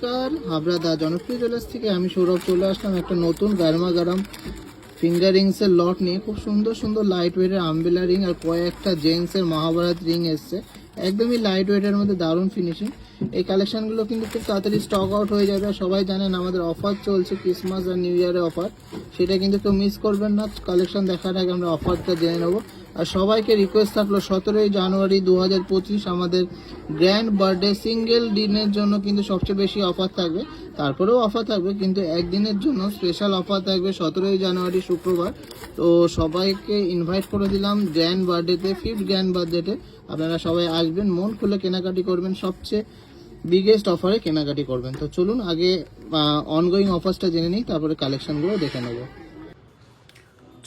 নমস্কার, হাবড়া দা জনপ্রিয় জেলাস থেকে আমি সৌরভ চলে আসলাম একটা নতুন গারমা গারাম ফিঙ্গারিংস এর লট নিয়ে। খুব সুন্দর সুন্দর লাইট ওয়েটের আম্বেলা রিং আর কয়েকটা জেন্টস এর মহাভারত রিং এসছে। একদমই লাইট ওয়েটের মধ্যে দারুণ ফিনিশিং এই কালেকশনগুলো কিন্তু খুব তাড়াতাড়ি স্টক আউট হয়ে যাবে। সবাই জানেন আমাদের অফার চলছে ক্রিসমাস আর নিউ ইয়ারের অফার সেটা কিন্তু কেউ মিস করবেন না। কালেকশন দেখার আগে আমরা অফারটা জেনে নেব। আর সবাইকে রিকোয়েস্ট থাকল সতেরোই জানুয়ারি দু হাজার পঁচিশ আমাদের গ্র্যান্ড বার্থডে সিঙ্গেল দিনের জন্য কিন্তু সবচেয়ে বেশি অফার থাকবে। তারপরেও অফার থাকবে, কিন্তু একদিনের জন্য স্পেশাল অফার থাকবে সতেরোই জানুয়ারি শুক্রবার। তো সবাইকে ইনভাইট করে দিলাম গ্র্যান্ড বার্থডেতে ফিফথ গ্র্যান্ড বার্থডেতে আপনারা সবাই আসবেন, মন খুলে কেনাকাটি করবেন, সবচেয়ে বিগেস্ট অফারে কেনাকাটি করবেন। তো চলুন আগে অনগোয়িং অফার্সটা জেনে নিই, তারপরে কালেকশনগুলো দেখে নেব।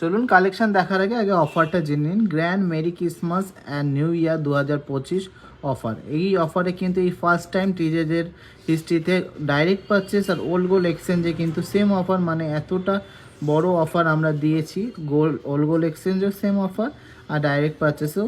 চলুন কালেকশন দেখার আগে আগে অফারটা জেনে নিন। Grand merry Christmas and new year দু হাজার পঁচিশ অফার এই অফারে কিন্তু এই ফার্স্ট টাইম টিজেদের হিস্ট্রিতে ডাইরেক্ট পারচেস আর ওল্ড গোল্ড এক্সচেঞ্জে কিন্তু সেম অফার মানে এতটা বড় অফার আমরা দিয়েছি। গোল্ড ওল্ড গোল্ড এক্সচেঞ্জেও সেম অফার আর ডাইরেক্ট পারচেসেও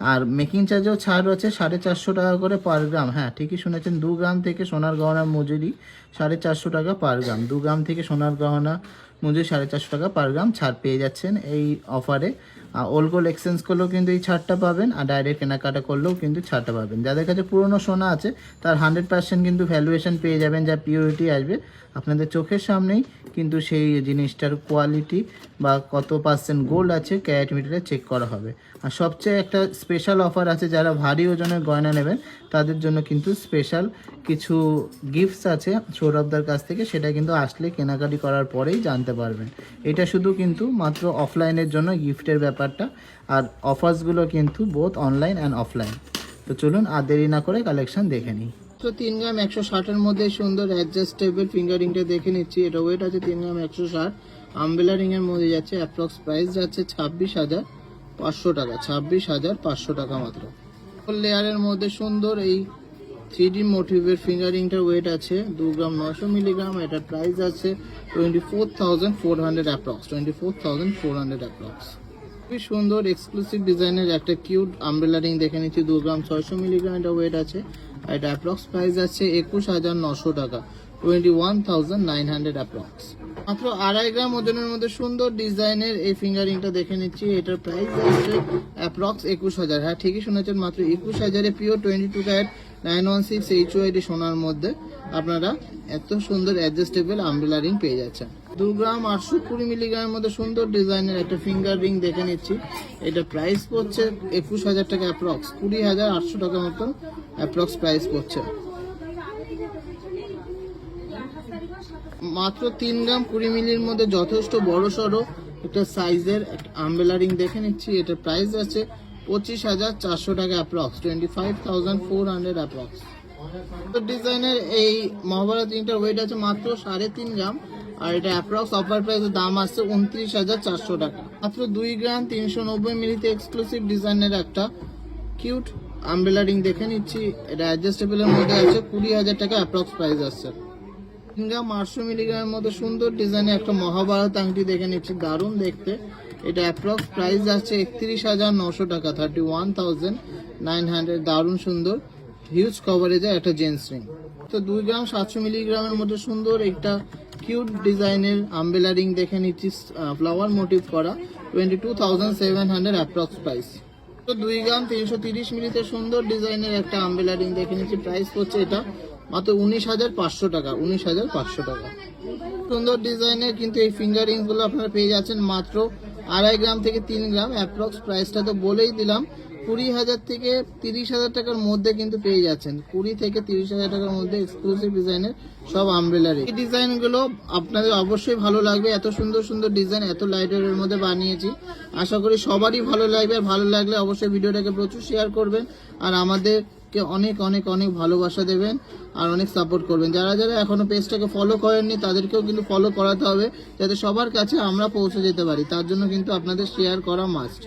আর মেকিং চার্জেও ছাড় রয়েছে সাড়ে চারশো টাকা করে পার গ্রাম হ্যাঁ ঠিকই শুনেছেন, দু গ্রাম থেকে সোনার গহনার মজুরি সাড়ে চারশো টাকা পার গ্রাম দু গ্রাম থেকে সোনার গহনা মজুরি সাড়ে চারশো টাকা পার গ্রাম ছাড় পেয়ে যাচ্ছেন এই অফারে আর ওলগোল এক্সচেঞ্জ করলেও কিন্তু এই ছাড়টা পাবেন, আর ডাইরেক্ট কেনাকাটা করলেও কিন্তু ছাড়টা পাবেন। যাদের কাছে পুরনো সোনা আছে, তার হান্ড্রেড পার্সেন্ট কিন্তু ভ্যালুয়েশন পেয়ে যাবেন, যা পিওরিটি আসবে। আপনাদের চোখের সামনেই কিন্তু সেই জিনিসটার কোয়ালিটি বা কত পার্সেন্ট গোল্ড আছে ক্যারেট মিটারে চেক করা হবে। আর সবচেয়ে একটা স্পেশাল অফার আছে যারা ভারী ওজনের গয়না নেবেন, তাদের জন্য কিন্তু স্পেশাল কিছু গিফটস আছে সৌরভদার কাছ থেকে, সেটা কিন্তু আসলে কেনাকাটি করার পরেই জানতে পারবেন। এটা শুধু কিন্তু মাত্র অফলাইনের জন্য গিফটের ব্যাপারটা, আর অফার্সগুলো কিন্তু বোথ অনলাইন অ্যান্ড অফলাইন তো চলুন আর দেরি না করে কালেকশন দেখে নিই। তো তিন গ্রাম একশো ষাটের মধ্যে সুন্দর অ্যাডজাস্টেবল ফিঙ্গারিংটা দেখে নিচ্ছি। এটা ওয়েট আছে তিন গ্রাম একশো ষাট। আমবেলা রিং এর মধ্যে যাচ্ছে অ্যাপ্রক্স প্রাইস যাচ্ছে ছাব্বিশ হাজার। পাঁচশো টাকা, ছাব্বিশ হাজার পাঁচশো টাকা মাত্র। লেয়ারের মধ্যে সুন্দর এই থ্রি ডি মোটিভের ফিঙ্গারিংটার ওয়েট আছে, দু গ্রাম নশো মিলিগ্রাম এটার প্রাইস আছে twenty four thousand four hundred approx twenty four thousand four hundred approx খুবই সুন্দর এক্সক্লুসিভ ডিজাইনের একটা কিউট আমব্রেলা রিং দেখে নিচ্ছি, দু গ্রাম ছয়শো মিলিগ্রাম এটা ওয়েট আছে, আর এটা অ্যাপ্রক্স প্রাইস আছে একুশ হাজার নশো টাকা। Twenty one thousand nine hundred approx মাত্র আড়াই গ্রাম ওজনের মধ্যে সুন্দর ডিজাইনের এই ফিঙ্গারিংটা দেখে নিচ্ছি। এটার প্রাইস আছে অ্যাপ্রক্স একুশ হাজার। হ্যাঁ ঠিকই শুনেছেন, মাত্র একুশ হাজারে pure twenty two carat nine one six H সোনার মধ্যে আপনারা এত সুন্দর অ্যাডজাস্টেবল আমব্রেলা রিং পেয়ে যাচ্ছেন। দু গ্রাম আটশো কুড়ি মিলিগ্রামের মধ্যে সুন্দর ডিজাইনের একটা ফিঙ্গার রিং দেখে নিচ্ছি। এটা প্রাইস পড়ছে একুশ হাজার টাকা অ্যাপ্রক্স কুড়ি হাজার আটশো টাকা মতন অ্যাপ্রক্স প্রাইস পড়ছে। মাত্র তিন গ্রাম কুড়ি মিলির মধ্যে যথেষ্ট বড় সড়ো একটা সাইজের আমবেলা রিং দেখে নিচ্ছি। এটার প্রাইস আছে পঁচিশ হাজার চারশো টাকা approx twenty five thousand four hundred approx ডিজাইনের এই মহাভারত রিংটার ওয়েট আছে মাত্র সাড়ে তিন গ্রাম, আর এটা অ্যাপ্রক্স অফার প্রাইসের দাম আসছে উনত্রিশ হাজার চারশো টাকা। মাত্র দুই গ্রাম তিনশো নব্বই মিলিতে এক্সক্লুসিভ ডিজাইনের একটা কিউট আমব্রেলা রিং দেখে নিচ্ছি। এটা অ্যাডজাস্টেবলের মধ্যে আছে কুড়ি হাজার টাকা অ্যাপ্রক্স প্রাইস আসছে গ্রাম আটশো মিলিগ্রামের মধ্যে সুন্দর ডিজাইনের একটা মহাভারত আংটি দেখে নিচ্ছি, দারুণ দেখতে। এটা অ্যাপ্রক্স প্রাইস আছে একত্রিশ হাজার নশো টাকা thirty one thousand nine hundred দারুণ সুন্দর। হিউজ কভারেজের একটা জেন্টস রিং তো দুই গ্রাম সাতশো মিলিগ্রামের মধ্যে সুন্দর একটা কিউট ডিজাইনের আম্বেলা রিং দেখে নিচ্ছি ফ্লাওয়ার মোটিভ করা twenty two thousand seven hundred approx price তো দুই গ্রাম তিনশো তিরিশ মিলিতে সুন্দর ডিজাইনের একটা আম্বেলা রিং দেখে নিচ্ছি প্রাইস পড়ছে এটা মাত্র উনিশ হাজার পাঁচশো টাকা, উনিশ হাজার পাঁচশো টাকা। সুন্দর ডিজাইনের কিন্তু এই ফিঙ্গারিংগুলো আপনারা পেয়ে যাচ্ছেন মাত্র আড়াই গ্রাম থেকে তিন গ্রাম অ্যাপ্রক্স প্রাইসটা তো বলেই দিলাম। কুড়ি হাজার থেকে তিরিশ হাজার টাকার মধ্যে কিন্তু পেয়ে যাচ্ছেন। কুড়ি থেকে তিরিশ হাজার টাকার মধ্যে এক্সক্লুসিভ ডিজাইনের সব আমব্রেলারি এই ডিজাইনগুলো আপনাদের অবশ্যই ভালো লাগবে। এত সুন্দর সুন্দর ডিজাইন, এত লাইটের মধ্যে বানিয়েছি। আশা করি সবারই ভালো লাগবে। আর ভালো লাগলে অবশ্যই ভিডিওটাকে প্রচুর শেয়ার করবেন। আর আমাদের কে অনেক অনেক অনেক ভালোবাসা দেবেন আর অনেক সাপোর্ট করবেন। যারা যারা এখনও পেজটাকে ফলো করেননি, তাদেরকেও কিন্তু ফলো করাতে হবে, যাতে সবার কাছে আমরা পৌঁছে যেতে পারি। তার জন্য কিন্তু আপনাদের শেয়ার করা মাস্ট